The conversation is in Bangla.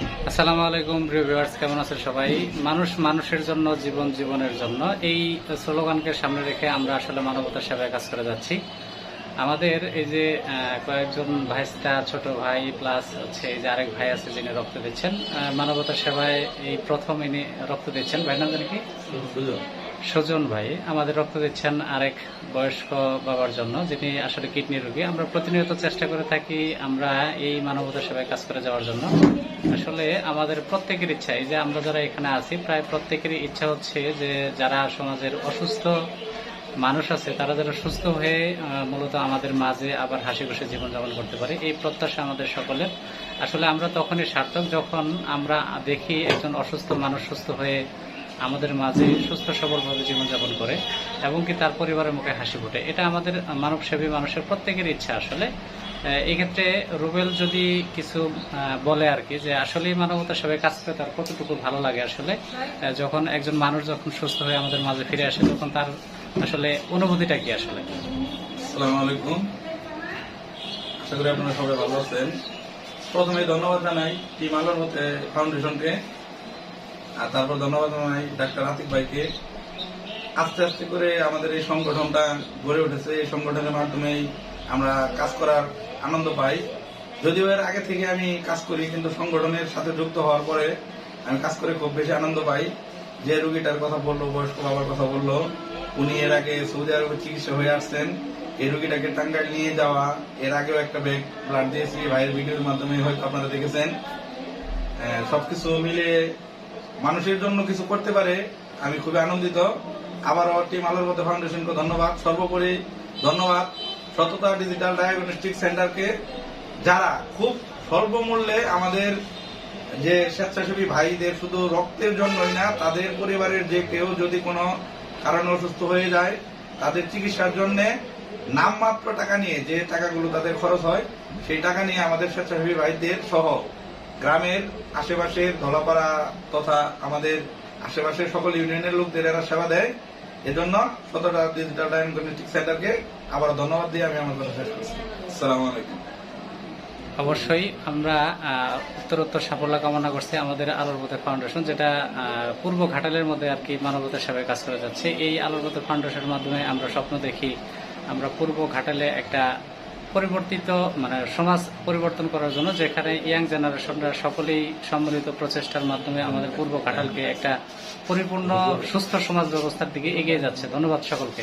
আসসালামু আলাইকুম ভিউয়ার্স, কেমন আছেন সবাই? মানুষ মানুষের জন্য, জীবন জীবনের জন্য। এই স্লোগানকে সামনে রেখে আমরা আসলে মানবতার সেবায় কাজ করে যাচ্ছি। আমাদের এই যে কয়েকজন ভাইস্তা, ছোট ভাই প্লাস হচ্ছে এই যে আরেক ভাই আছে যিনি রক্ত দিচ্ছেন। মানবতার সেবায় এই প্রথম ইনি রক্ত দিচ্ছেন। ভাই নাম জানি কি? সুজন ভাই, আমাদের রক্ত দিচ্ছেন আরেক বয়স্ক বাবার জন্য, যিনি আসলে কিডনি রোগী। আমরা প্রতিনিয়ত চেষ্টা করে থাকি আমরা এই মানবতা সেবায় কাজ করে যাওয়ার জন্য। আসলে আমাদের প্রত্যেকের ইচ্ছা, এই যে আমরা যারা এখানে আছি, প্রায় প্রত্যেকেরই ইচ্ছা হচ্ছে যে যারা সমাজের অসুস্থ মানুষ আছে, তারা যারা সুস্থ হয়ে মূলত আমাদের মাঝে আবার হাসি খুশি জীবনযাপন করতে পারে। এই প্রত্যাশা আমাদের সকলের। আসলে আমরা তখনই সার্থক যখন আমরা দেখি একজন অসুস্থ মানুষ সুস্থ হয়ে আমাদের মাঝে সুস্থ, সবলভাবে জীবনযাপন করে এবং কি তার পরিবারের মুখে হাসি ফোটে। এটা আমাদের মানবসেবী মানুষের প্রত্যেকের ইচ্ছা আসলে। এক্ষেত্রে রুবেল যদি কিছু বলে আর কি যে আসলে মানবতা সবাই কাজ করে তার কতটুকু ভালো লাগে আসলে যখন একজন মানুষ যখন সুস্থ হয়ে আমাদের মাঝে ফিরে আসে, তখন তার আসলে অনুভূতিটা কি আসলে? আলাইকুম। আপনারা সবাই ভালো আছেন। প্রথমে ধন্যবাদ জানাই টিম আলোর মতে ফাউন্ডেশনকে আর তারপর ধন্যবাদ জানাই ডাক্তার আতিক ভাইকে। আস্তে আস্তে করে আমাদের এই সংগঠনটা গড়ে উঠেছে। এই সংগঠনের মাধ্যমেই আমরা কাজ করার আনন্দ পাই। যদিও এর আগে থেকে আমি কাজ করি, কিন্তু সংগঠনের সাথে যুক্ত হওয়ার পরে আমি কাজ করে খুব বেশি আনন্দ পাই। যে রুগীটার কথা বলল, বয়স্ক বাবার কথা বলল, উনি এর আগে সৌদি আরবে চিকিৎসা হয়ে আসছেন। এই রুগীটাকে টাঙ্গাইল নিয়ে যাওয়া, এর আগেও একটা ব্যাগ ব্লাড দিয়েছি। ভাইয়ের ভিডিওর মাধ্যমে হয়তো আপনারা দেখেছেন। সবকিছু মিলে মানুষের জন্য কিছু করতে পারে, আমি খুবই আনন্দিত। আবারও টিম আলোর মতো ফাউন্ডেশনকে ধন্যবাদ। সর্বোপরি ধন্যবাদ সততা ডিজিটাল ডায়াগনস্টিক সেন্টারকে যারা খুব স্বল্পমূল্যে আমাদের যে স্বেচ্ছাসেবী ভাইদের শুধু রক্তের জন্যই না, তাদের পরিবারের যে কেউ যদি কোনো কারণে অসুস্থ হয়ে যায়, তাদের চিকিৎসার জন্য নামমাত্র টাকা নিয়ে যে টাকাগুলো তাদের খরচ হয়, সেই টাকা নিয়ে আমাদের স্বেচ্ছাসেবী ভাইদের সহ গ্রামের আশেপাশের ধলাপাড়া তথা আমাদের আশেপাশের সকল ইউনিয়নের লোকদের এরা সেবা দেয়। এজন্য সততা ডিজিটাল ডায়াগনস্টিক সেন্টারকে আবার ধন্যবাদ দিয়ে আমি আমার কথা শেষ করছি। আসসালামু আলাইকুম। অবশ্যই আমরা উত্তরোত্তর সাফল্য কামনা করছি আমাদের আলোর ফাউন্ডেশন, যেটা পূর্ব ঘাটালের মধ্যে আর কি মানবতার সেবায় কাজ করে যাচ্ছে। এই আলোর ফাউন্ডেশনের মাধ্যমে আমরা স্বপ্ন দেখি, আমরা পূর্ব ঘাটালে একটা পরিবর্তিত মানে সমাজ পরিবর্তন করার জন্য যেখানে ইয়াং জেনারেশনরা সকলেই সম্মিলিত প্রচেষ্টার মাধ্যমে আমাদের পূর্ব কাঠালকে একটা পরিপূর্ণ, সুস্থ সমাজ ব্যবস্থার দিকে এগিয়ে যাচ্ছে। ধন্যবাদ সকলকে।